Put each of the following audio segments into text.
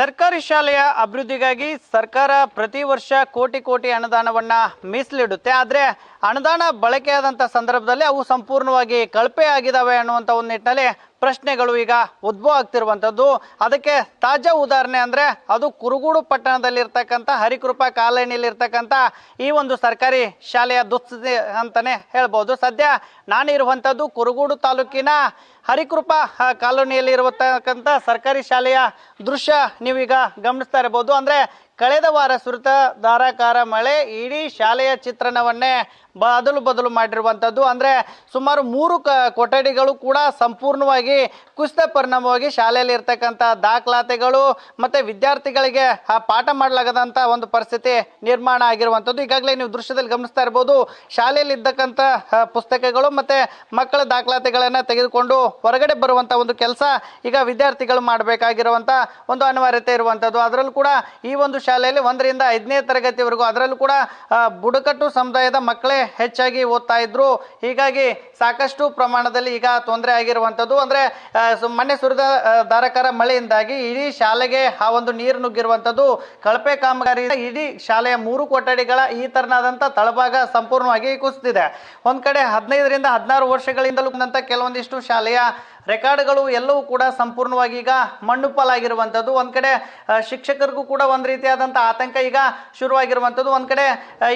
ಸರ್ಕಾರಿ ಶಾಲೆಯ ಅಭಿವೃದ್ಧಿಗಾಗಿ ಸರ್ಕಾರ ಪ್ರತಿ ವರ್ಷ ಕೋಟಿ ಕೋಟಿ ಅನುದಾನವನ್ನ ಮೀಸಲಿಡುತ್ತೆ. ಆದರೆ ಅನುದಾನ ಬಳಕೆಯಾದಂಥ ಸಂದರ್ಭದಲ್ಲಿ ಅವು ಸಂಪೂರ್ಣವಾಗಿ ಕಳಪೆ ಆಗಿದಾವೆ ಅನ್ನುವಂಥ ಒಂದು ನಿಟ್ಟಿನಲ್ಲಿ ಪ್ರಶ್ನೆಗಳು ಈಗ ಉದ್ಭವ ಆಗ್ತಿರುವಂಥದ್ದು. ಅದಕ್ಕೆ ತಾಜಾ ಉದಾಹರಣೆ ಅಂದರೆ ಅದು ಕುರುಗೂಡು ಪಟ್ಟಣದಲ್ಲಿರ್ತಕ್ಕಂಥ ಹರಿಕೃಪಾ ಕಾಲೋನಿಯಲ್ಲಿರ್ತಕ್ಕಂಥ ಈ ಒಂದು ಸರ್ಕಾರಿ ಶಾಲೆಯ ದುಸ್ಥಿತಿ ಅಂತಲೇ ಹೇಳ್ಬೋದು. ಸದ್ಯ ನಾನಿರುವಂಥದ್ದು ಕುರುಗೂಡು ತಾಲೂಕಿನ ಹರಿಕೃಪಾ ಕಾಲೋನಿಯಲ್ಲಿ ಇರತಕ್ಕಂಥ ಸರ್ಕಾರಿ ಶಾಲೆಯ ದೃಶ್ಯ ನೀವೀಗ ಗಮನಿಸ್ತಾ ಇರ್ಬೋದು. ಅಂದರೆ ಕಳೆದ ವಾರ ಸುರಿತ ಧಾರಾಕಾರ ಮಳೆ, ಇಡೀ ಶಾಲೆಯ ಚಿತ್ರಣವನ್ನೇ ಬದಲು ಬದಲು ಮಾಡಿರುವಂಥದ್ದು. ಅಂದರೆ ಸುಮಾರು ಮೂರು ಕ, ಕೊಠಡಿಗಳು ಕೂಡ ಸಂಪೂರ್ಣವಾಗಿ ಕುಸಿತ ಪರಿಣಾಮವಾಗಿ ಶಾಲೆಯಲ್ಲಿ ಇರ್ತಕ್ಕಂಥ ದಾಖಲಾತಿಗಳು ಮತ್ತು ವಿದ್ಯಾರ್ಥಿಗಳಿಗೆ, ಆ, ಪಾಠ ಮಾಡಲಾಗದಂಥ ಒಂದು ಪರಿಸ್ಥಿತಿ ನಿರ್ಮಾಣ ಆಗಿರುವಂಥದ್ದು. ಈಗಾಗಲೇ ನೀವು ದೃಶ್ಯದಲ್ಲಿ ಗಮನಿಸ್ತಾ ಇರ್ಬೋದು, ಶಾಲೆಯಲ್ಲಿ ಇದ್ದಕ್ಕಂಥ ಪುಸ್ತಕಗಳು ಮತ್ತು ಮಕ್ಕಳ ದಾಖಲಾತಿಗಳನ್ನು ತೆಗೆದುಕೊಂಡು ಹೊರಗಡೆ ಬರುವಂಥ ಒಂದು ಕೆಲಸ ಈಗ ವಿದ್ಯಾರ್ಥಿಗಳು ಮಾಡಬೇಕಾಗಿರುವಂಥ ಒಂದು ಅನಿವಾರ್ಯತೆ ಇರುವಂಥದ್ದು. ಅದರಲ್ಲೂ ಕೂಡ ಈ ಒಂದು ಶಾಲೆಯಲ್ಲಿ ಒಂದರಿಂದ ಐದನೇ ತರಗತಿವರೆಗೂ ಅದರಲ್ಲೂ ಕೂಡ ಬುಡಕಟ್ಟು ಸಮುದಾಯದ ಮಕ್ಕಳೇ ಹೆಚ್ಚಾಗಿ ಓದ್ತಾ ಇದ್ರು. ಹೀಗಾಗಿ ಸಾಕಷ್ಟು ಪ್ರಮಾಣದಲ್ಲಿ ಈಗ ತೊಂದರೆ ಆಗಿರುವಂಥದ್ದು. ಅಂದರೆ ಮೊನ್ನೆ ಸುರಿದ ಧಾರಾಕಾರ ಮಳೆಯಿಂದಾಗಿ ಇಡೀ ಶಾಲೆಗೆ ಆ ಒಂದು ನೀರು ನುಗ್ಗಿರುವಂಥದ್ದು. ಕಳಪೆ ಕಾಮಗಾರಿ ಇಡೀ ಶಾಲೆಯ ಮೂರು ಕೊಠಡಿಗಳ ಈ ತರನಾದಂಥ ತಳಭಾಗ ಸಂಪೂರ್ಣವಾಗಿ ಕುಸಿದಿದೆ. ಒಂದು ಕಡೆ ಹದಿನೈದರಿಂದ ಹದಿನಾರು ವರ್ಷಗಳಿಂದಲೂ ಕೆಲವೊಂದಿಷ್ಟು ಶಾಲೆಯ ರೆಕಾರ್ಡ್ಗಳು ಎಲ್ಲವೂ ಕೂಡ ಸಂಪೂರ್ಣವಾಗಿ ಈಗ ಮಣ್ಣುಪಾಲಾಗಿರುವಂಥದ್ದು. ಒಂದು ಕಡೆ ಶಿಕ್ಷಕರಿಗೂ ಕೂಡ ಒಂದು ರೀತಿಯಾದಂಥ ಆತಂಕ ಈಗ ಶುರುವಾಗಿರುವಂಥದ್ದು. ಒಂದು ಕಡೆ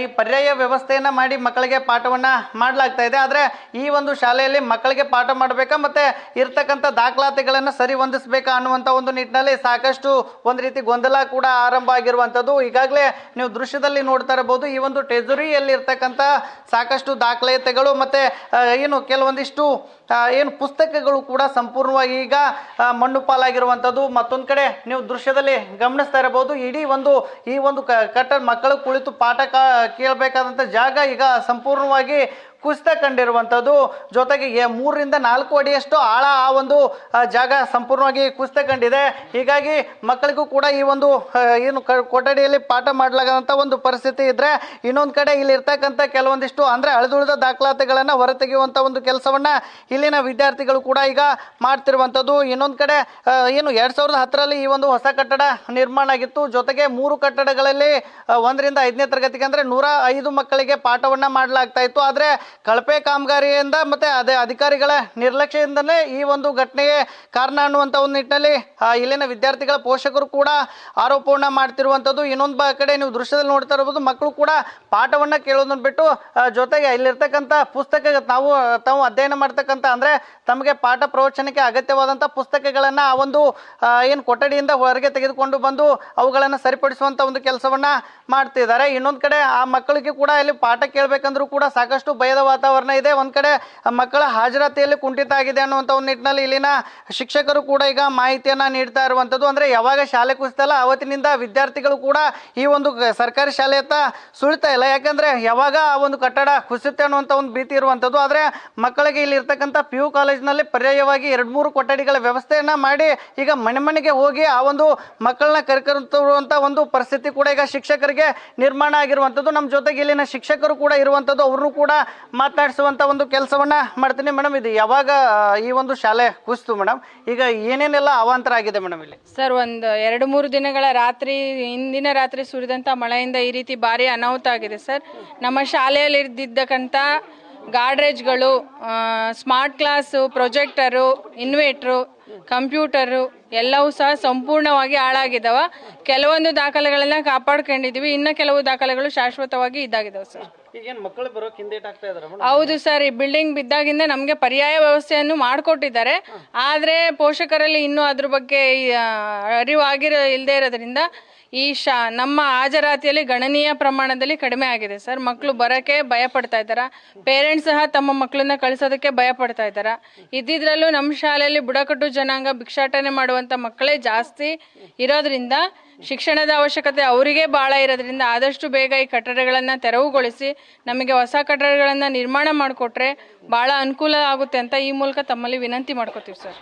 ಈ ಪರ್ಯಾಯ ವ್ಯವಸ್ಥೆಯನ್ನು ಮಾಡಿ ಮಕ್ಕಳಿಗೆ ಪಾಠವನ್ನು ಮಾಡಲಾಗ್ತಾ ಇದೆ ಆದರೆ ಈ ಒಂದು ಶಾಲೆಯಲ್ಲಿ ಮಕ್ಕಳಿಗೆ ಪಾಠ ಮಾಡಬೇಕಾ ಮತ್ತು ಇರ್ತಕ್ಕಂಥ ದಾಖಲಾತಿಗಳನ್ನು ಸರಿ ಹೊಂದಿಸಬೇಕಾ ಅನ್ನುವಂಥ ಒಂದು ನಿಟ್ಟಿನಲ್ಲಿ ಸಾಕಷ್ಟು ಒಂದು ರೀತಿ ಗೊಂದಲ ಕೂಡ ಆರಂಭ ಆಗಿರುವಂಥದ್ದು. ಈಗಾಗಲೇ ನೀವು ದೃಶ್ಯದಲ್ಲಿ ನೋಡ್ತಾ ಇರಬಹುದು, ಈ ಒಂದು ಟೆಜುರಿಯಲ್ಲಿ ಇರ್ತಕ್ಕಂಥ ಸಾಕಷ್ಟು ದಾಖಲಾತಿಗಳು ಮತ್ತು ಏನು ಕೆಲವೊಂದಿಷ್ಟು ಏನು ಪುಸ್ತಕಗಳು ಕೂಡ ಸಂಪೂರ್ಣವಾಗಿ ಈಗ ಮಣ್ಣು ಪಾಲಾಗಿರುವಂಥದ್ದು ಮತ್ತೊಂದು ಕಡೆ ನೀವು ದೃಶ್ಯದಲ್ಲಿ ಗಮನಿಸ್ತಾ ಇರಬಹುದು, ಇಡೀ ಒಂದು, ಈ ಒಂದು ಕಟ್ಟ ಮಕ್ಕಳು ಕುಳಿತು ಪಾಠ ಕೇಳಬೇಕಾದಂಥ ಜಾಗ ಈಗ ಸಂಪೂರ್ಣವಾಗಿ ಕುಸಿತ ಕಂಡಿರುವಂಥದ್ದು. ಜೊತೆಗೆ ಮೂರರಿಂದ ನಾಲ್ಕು ಅಡಿಯಷ್ಟು ಆಳ ಆ ಒಂದು ಜಾಗ ಸಂಪೂರ್ಣವಾಗಿ ಕುಸಿತ ಕಂಡಿದೆ. ಹೀಗಾಗಿ ಮಕ್ಕಳಿಗೂ ಕೂಡ ಈ ಒಂದು ಏನು ಕೊಠಡಿಯಲ್ಲಿ ಪಾಠ ಮಾಡಲಾಗದಂಥ ಒಂದು ಪರಿಸ್ಥಿತಿ ಇದ್ರೆ ಇನ್ನೊಂದು ಕಡೆ ಇಲ್ಲಿ ಇರ್ತಕ್ಕಂಥ ಕೆಲವೊಂದಿಷ್ಟು ಅಂದರೆ ಅಳಿದುಳಿದ ದಾಖಲಾತಿಗಳನ್ನು ಹೊರತೆಗೆಯುವಂಥ ಒಂದು ಕೆಲಸವನ್ನ ಇಲ್ಲಿನ ವಿದ್ಯಾರ್ಥಿಗಳು ಕೂಡ ಈಗ ಮಾಡ್ತಿರುವಂಥದ್ದು. ಇನ್ನೊಂದು ಕಡೆ ಏನು ಎರಡು ಸಾವಿರದ ಹತ್ತರಲ್ಲಿ ಈ ಒಂದು ಹೊಸ ಕಟ್ಟಡ ನಿರ್ಮಾಣ ಆಗಿತ್ತು. ಜೊತೆಗೆ ಮೂರು ಕಟ್ಟಡಗಳಲ್ಲಿ ಒಂದರಿಂದ ಐದನೇ ತರಗತಿಗೆ ಅಂದರೆ ನೂರ ಐದು ಮಕ್ಕಳಿಗೆ ಪಾಠವನ್ನ ಮಾಡಲಾಗ್ತಾ ಇತ್ತು. ಆದರೆ ಕಳಪೆ ಕಾಮಗಾರಿಯಿಂದ ಮತ್ತೆ ಅದೇ ಅಧಿಕಾರಿಗಳ ನಿರ್ಲಕ್ಷ್ಯದಿಂದಲೇ ಈ ಒಂದು ಘಟನೆಗೆ ಕಾರಣ ಅನ್ನುವಂಥ ಒಂದು ನಿಟ್ಟಿನಲ್ಲಿ ಇಲ್ಲಿನ ವಿದ್ಯಾರ್ಥಿಗಳ ಪೋಷಕರು ಕೂಡ ಆರೋಪವನ್ನ ಮಾಡ್ತಿರುವಂಥದ್ದು ಇನ್ನೊಂದು ಬ, ಕಡೆ ನೀವು ದೃಶ್ಯದಲ್ಲಿ ನೋಡ್ತಾ ಇರ್ಬೋದು ಮಕ್ಕಳು ಕೂಡ ಪಾಠವನ್ನ ಕೇಳೋದನ್ನ ಬಿಟ್ಟು ಜೊತೆಗೆ ಇಲ್ಲಿರ್ತಕ್ಕಂಥ ಪುಸ್ತಕ ತಾವು ತಾವು ಅಧ್ಯಯನ ಮಾಡ್ತಕ್ಕಂಥ ಅಂದ್ರೆ ತಮಗೆ ಪಾಠ ಪ್ರವಚನಕ್ಕೆ ಅಗತ್ಯವಾದಂಥ ಪುಸ್ತಕಗಳನ್ನ ಆ ಒಂದು ಏನು ಕೊಠಡಿಯಿಂದ ಹೊರಗೆ ತೆಗೆದುಕೊಂಡು ಬಂದು ಅವುಗಳನ್ನು ಸರಿಪಡಿಸುವಂತ ಒಂದು ಕೆಲಸವನ್ನ ಮಾಡ್ತಿದ್ದಾರೆ. ಇನ್ನೊಂದು ಕಡೆ ಆ ಮಕ್ಕಳಿಗೆ ಕೂಡ ಇಲ್ಲಿ ಪಾಠ ಕೇಳಬೇಕಂದ್ರೂ ಕೂಡ ಸಾಕಷ್ಟು ಭಯದ ವಾತಾವರಣ ಇದೆ. ಒಂದು ಕಡೆ ಮಕ್ಕಳ ಹಾಜರಾತಿಯಲ್ಲಿ ಕುಂಠಿತ ಆಗಿದೆ ಅನ್ನುವಂಥ ಒಂದು ನಿಟ್ಟಿನಲ್ಲಿ ಇಲ್ಲಿನ ಶಿಕ್ಷಕರು ಕೂಡ ಈಗ ಮಾಹಿತಿಯನ್ನ ನೀಡ್ತಾ ಇರುವಂಥದ್ದು ಅಂದ್ರೆ ಯಾವಾಗ ಶಾಲೆ ಕುಸಿತಲ್ಲ ಅವತ್ತಿನಿಂದ ವಿದ್ಯಾರ್ಥಿಗಳು ಕೂಡ ಈ ಒಂದು ಸರ್ಕಾರಿ ಶಾಲೆಯತ್ತ ಸುಳಿತಾ ಇಲ್ಲ. ಯಾಕಂದ್ರೆ ಯಾವಾಗ ಆ ಒಂದು ಕಟ್ಟಡ ಕುಸಿಯುತ್ತೆ ಅನ್ನುವಂಥ ಒಂದು ಭೀತಿ ಇರುವಂಥದ್ದು ಆದ್ರೆ ಮಕ್ಕಳಿಗೆ ಇಲ್ಲಿ ಇರ್ತಕ್ಕಂಥ ಪಿ ಯು ಕಾಲೇಜಿನಲ್ಲಿ ಪರ್ಯಾಯವಾಗಿ ಎರಡು ಮೂರು ಕೊಠಡಿಗಳ ವ್ಯವಸ್ಥೆಯನ್ನು ಮಾಡಿ ಈಗ ಮನೆ ಮನೆಗೆ ಹೋಗಿ ಆ ಒಂದು ಮಕ್ಕಳನ್ನ ಕರ್ಕರುವಂತ ಒಂದು ಪರಿಸ್ಥಿತಿ ಕೂಡ ಈಗ ಶಿಕ್ಷಕರಿಗೆ ನಿರ್ಮಾಣ ಆಗಿರುವಂಥದ್ದು ನಮ್ಮ ಜೊತೆಗೆ ಇಲ್ಲಿನ ಶಿಕ್ಷಕರು ಕೂಡ ಇರುವಂಥದ್ದು ಅವರು ಕೂಡ ಮಾತನಾಡಿಸುವಂತ ಒಂದು ಕೆಲಸವನ್ನ ಮಾಡ್ತೀನಿ ಮೇಡಮ್. ಇದು ಯಾವಾಗ ಈ ಒಂದು ಶಾಲೆ ಕುಸಿತು ಮೇಡಮ್. ಈಗ ಏನೇನೆಲ್ಲ ಅವಾಂತರ ಆಗಿದೆ ಮೇಡಮ್ ಇಲ್ಲಿ? ಸರ್, ಒಂದು ಎರಡು ಮೂರು ದಿನಗಳ ರಾತ್ರಿ, ಹಿಂದಿನ ರಾತ್ರಿ ಸುರಿದಂಥ ಮಳೆಯಿಂದ ಈ ರೀತಿ ಭಾರಿ ಅನಾಹುತ ಆಗಿದೆ ಸರ್. ನಮ್ಮ ಶಾಲೆಯಲ್ಲಿ ಇದ್ದಿದ್ದಕ್ಕಂಥ ಗಾಡ್ರೇಜ್ಗಳು smart class, projector, inverter computer ಎಲ್ಲವೂ ಸಹ ಸಂಪೂರ್ಣವಾಗಿ ಹಾಳಾಗಿದ್ದಾವ ಕೆಲವೊಂದು ದಾಖಲೆಗಳನ್ನ ಕಾಪಾಡ್ಕೊಂಡಿದೀವಿ. ಇನ್ನು ಕೆಲವು ದಾಖಲೆಗಳು ಶಾಶ್ವತವಾಗಿ ಇದಾಗಿದ್ದಾವೆ ಸರ್. ಈಗೇನು ಮಕ್ಕಳು ಬರೋಕೆ ಹಿಂದೇಟಾಗ್ತಾ ಇದಾರೆ ಮೇಡಮ್? ಹೌದು ಸರ್. ಈ ಬಿಲ್ಡಿಂಗ್ ಬಿದ್ದಾಗಿಂದ ನಮಗೆ ಪರ್ಯಾಯ ವ್ಯವಸ್ಥೆಯನ್ನು ಮಾಡಿಕೊಟ್ಟಿದ್ದಾರೆ. ಆದರೆ ಪೋಷಕರಲ್ಲಿ ಇನ್ನೂ ಅದ್ರ ಬಗ್ಗೆ ಈ, ಆ, ಅರಿವು ಆಗಿರೋ ಇಲ್ಲದೆ ಇರೋದ್ರಿಂದ ಈ ಶಾ ನಮ್ಮ ಹಾಜರಾತಿಯಲ್ಲಿ ಗಣನೀಯ ಪ್ರಮಾಣದಲ್ಲಿ ಕಡಿಮೆ ಆಗಿದೆ ಸರ್. ಮಕ್ಕಳು ಬರೋಕ್ಕೆ ಭಯ ಪಡ್ತಾ ಇದ್ದಾರೆ. ಪೇರೆಂಟ್ಸ್ ಸಹ ತಮ್ಮ ಮಕ್ಕಳನ್ನ ಕಳಿಸೋದಕ್ಕೆ ಭಯ ಪಡ್ತಾ ಇದ್ದಾರೆ. ಇದ್ದಿದ್ರಲ್ಲೂ ನಮ್ಮ ಶಾಲೆಯಲ್ಲಿ ಬುಡಕಟ್ಟು ಜನಾಂಗ ಭಿಕ್ಷಾಟನೆ ಮಾಡುವಂಥ ಮಕ್ಕಳೇ ಜಾಸ್ತಿ ಇರೋದ್ರಿಂದ ಶಿಕ್ಷಣದ ಅವಶ್ಯಕತೆ ಅವರಿಗೆ ಭಾಳ ಇರೋದ್ರಿಂದ ಆದಷ್ಟು ಬೇಗ ಈ ಕಟ್ಟಡಗಳನ್ನು ತೆರವುಗೊಳಿಸಿ ನಮಗೆ ಹೊಸ ಕಟ್ಟಡಗಳನ್ನು ನಿರ್ಮಾಣ ಮಾಡಿಕೊಟ್ರೆ ಭಾಳ ಅನುಕೂಲ ಆಗುತ್ತೆ ಅಂತ ಈ ಮೂಲಕ ತಮ್ಮಲ್ಲಿ ವಿನಂತಿ ಮಾಡ್ಕೋತೀವಿ ಸರ್.